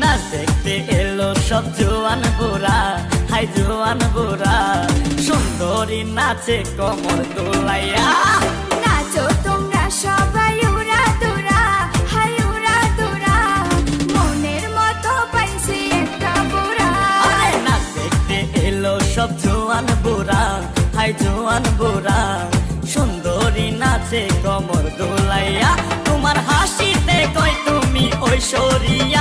নাচ দেখতে এলো সব জোয়ান বোরা হাই জোয়ান বোরা সুন্দরী নাচে কমর দোলাইয়া। নাচো তোমরা সবাই উড়া দুরা হাই উড়া দুরা। মনের মতো পাইছি একটা বোরা আরে নাচ দেখতে এলো সব জোয়ান বোরা হাই জোয়ান বোরা সুন্দরী নাচে কমর দোলাইয়া। তোমার হাসিতে কয় তুমি ঐশ্বরিয়া।